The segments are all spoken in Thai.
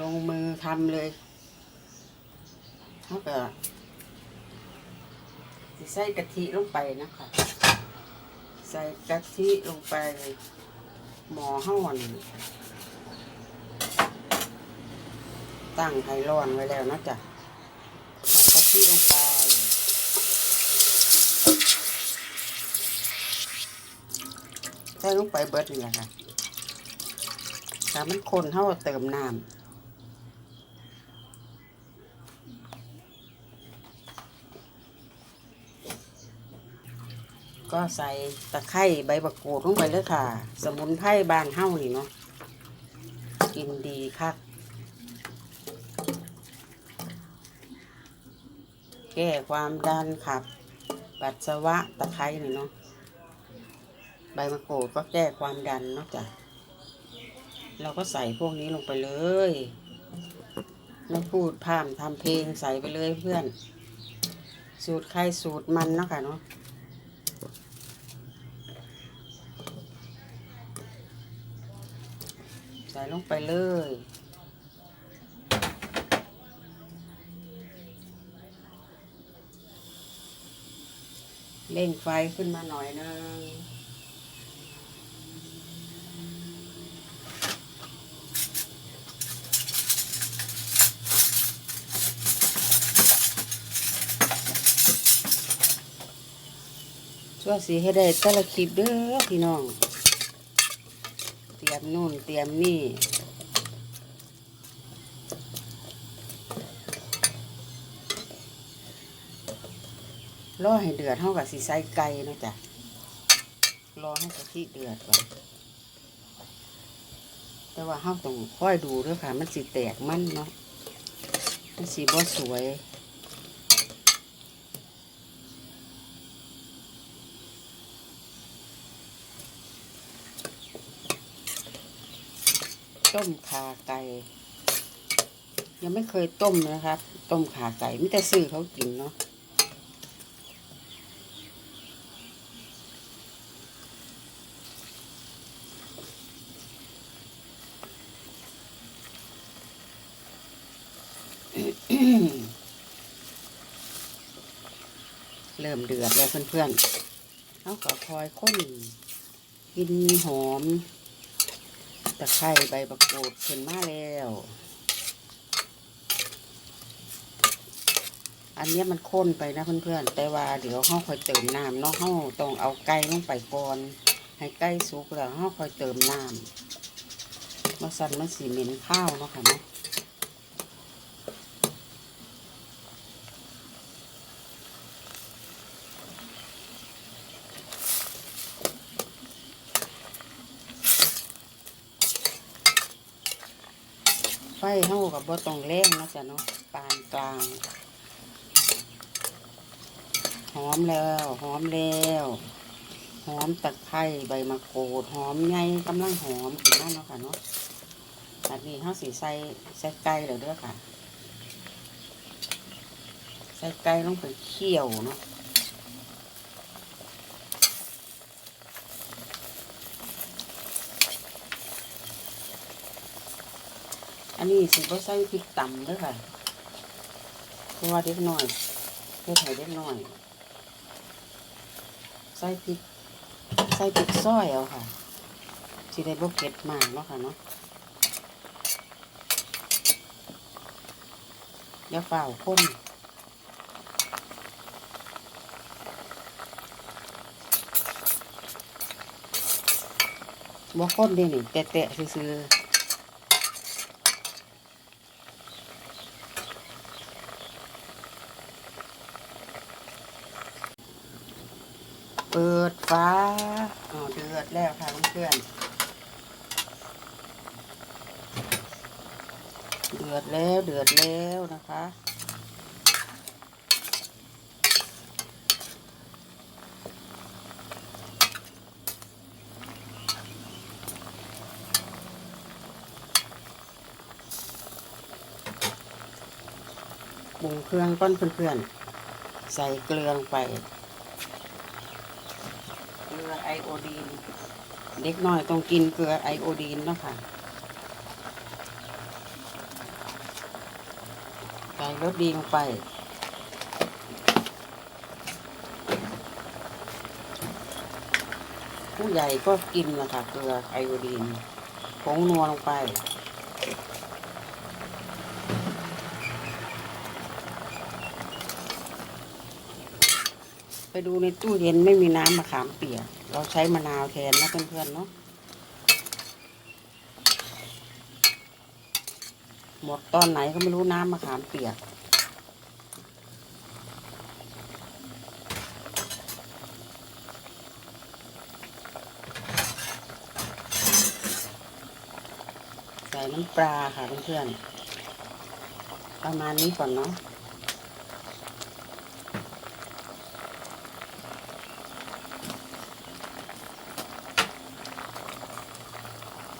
ลงมือทำเลยเขาก็ใส่กะทิลงไปนะคะใส่กะทิลงไปหมอห้อนตั้งไฟร้อนไว้แล้วนะจ๊ะใส่กะทิลงไปใส่ลงไปเบิดนี่แหละค่ะถ้ามันคนเท่าเติมน้ำ ก็ใส่ตะไคร้ใบบักกูดลงไปเลยค่ะ สมุนไพรบานเฮ้านี่เนาะกินดีคักแก้ความดันขับ ปัสสาวะตะไคร้นี่เนาะใบมะกรูดก็แก้ความดันเนอกจากเราก็ใส่พวกนี้ลงไปเลยไม่พูดพร่ำทำเพลงใส่ไปเลยเพื่อน สูตรใครสูตรมันเนาะค่ะเนาะ ส่ลงไปเลย เร่งไฟขึ้นมาหน่อยนึงช่วยสีให้ได้แต่ละคลิปเด้อพี่น้อง รียมนู่นเตรียมนี่รอให้เดือดเท่ากับสีใส่ไก่เนาะจ๊ะรอให้กะทิเดือดก่อนแต่ว่าเฮาต้องค่อยดูด้วยค่ะ มันสีแตกมันเนาะมันสีบ่สวย ต้มขาไก่ ยังไม่เคยต้มนะครับ ต้มขาไก่ไม่แต่ซื้อเขากินเนาะเริ่มเดือดแล้วเพื่อนๆเขาก็คอยค้นกินหอม ตะไคร้ใบบักกูดขึ้นมาแล้ว อันนี้มันข้นไปนะเพื่อนๆ แต่ว่าเดี๋ยวเขาค่อยเติมน้ำเนาะเขาต้องเอาไก่ลงไปก่อน ให้ไก่สุกแล้วเขาค่อยเติมน้ำมาสั่นมาสีเหม็นข้าวเนาะค่ะเนาะ เท่ากับบ่ต้องแรงนะจ๊ะเนาะปานกลาง หอมแล้ว หอมแล้วหอมตะไคร้ใบมะกรูดหอมใหญ่กำลังหอมขึ้นมาเนาะค่ะเนาะอันนี้เขาสีใส่ใส่ไก่เลยเด้อค่ะ ใส่ไก่ลงไปเคี่ยวเนาะ นนี้สิบ่ใส่พริกตำด้อค่ะ เพราะว่าเด็กน้อยเพื่อให้เด็กน้อย ใส่พริก ใส่พริกซอยเอาค่ะสิได้บ่เก็ดมากเนาะค่ะเนาะเดี๋ยวฝ่าข้นบ่ข้นด้นี่แตะๆซื่อๆ เปิดฟ้าอ๋อเดือดแล้วค่ะเพื่อนเดือดแล้วเดือดแล้วนะคะปรุงเครื่องก้อนเพื่อนๆ ใส่เกลือลงไป ไอโอดีน เด็กน้อยต้องกินเกลือไอโอดีนเนาะค่ะใส่รสดีลงไป ผู้ใหญ่ก็กินนะคะเกลือไอโอดีนผงนัวลงไป ไปดูในตู้เย็นไม่มีน้ำมะขามเปียก เราใช้มะนาวแทนนะเพื่อนๆเนาะหมดตอนไหนก็ไม่รู้น้ำมะขามเปียก ใส่น้ำปลาค่ะเพื่อนๆประมาณนี้ก่อนเนาะ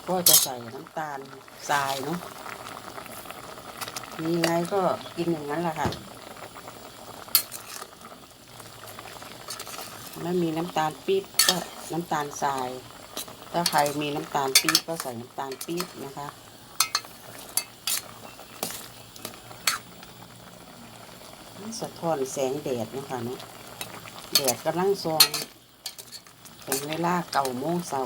ก็จะใส่น้ำตาลทรายเนาะมีไงก็กินอย่างนั้นแหละค่ะ ไม่มีน้ำตาลปี๊บก็น้ำตาลทราย ถ้าใครมีน้ำตาลปี๊บก็ใส่น้ำตาลปี๊บนะคะสะท้อนแสงแดดนะคะเนาะแดดกำลังซองเป็นเวลาเก่าโมงเช้า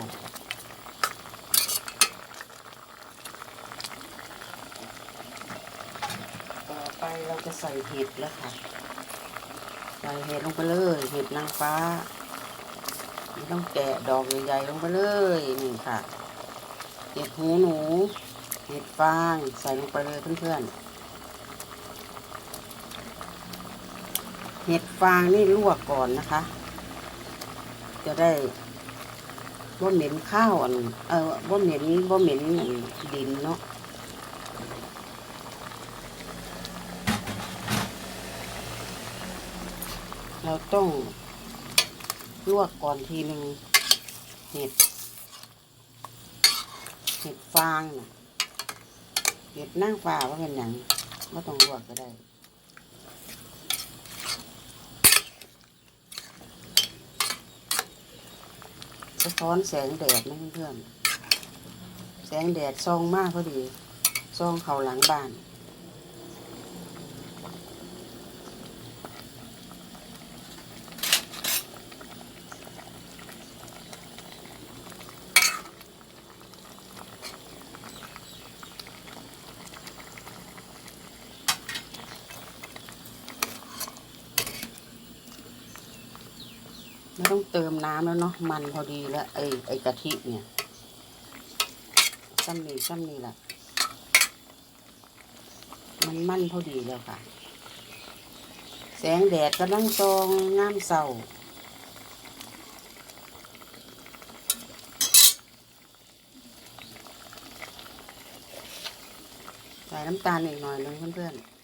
ต่อไป เราจะใส่เห็ดแล้วค่ะ ใส่เห็ดลงไปเลย เห็ดนางฟ้าไม่ต้องแกะดอกใหญ่ๆลงไปเลยนี่ค่ะ เห็ดหูหนู เห็ดฟางใส่ลงไปเลยเพื่อนๆ เห็ดฟางนี่ลวกก่อนนะคะ จะได้บ่เหม็นข้าวอันเออบ่เหม็นบ่เหม็นดินเนาะ เราต้องลวกก่อนทีหนึ่งเห็ด เห็ดฟางน่ะเห็ดนั่งฟ้าว่าเป็นหยังไม่ต้องลวกก็ได้สะท้อนแสงแดดนะเพื่อนๆแสงแดดส่องมากพอดีส่องเขาหลังบ้าน ต้องเติมน้ำแล้วเนาะมันพอดีแล้วไอ้ไอ้กะทิเนี่ยซ้ำนี่ซ้ำนี่แหละมันมันพอดีแล้วค่ะ แสงแดดกำลังซองงามเศร้าใส่น้ำตาลอีกหน่อยหนึงเพื่อนๆ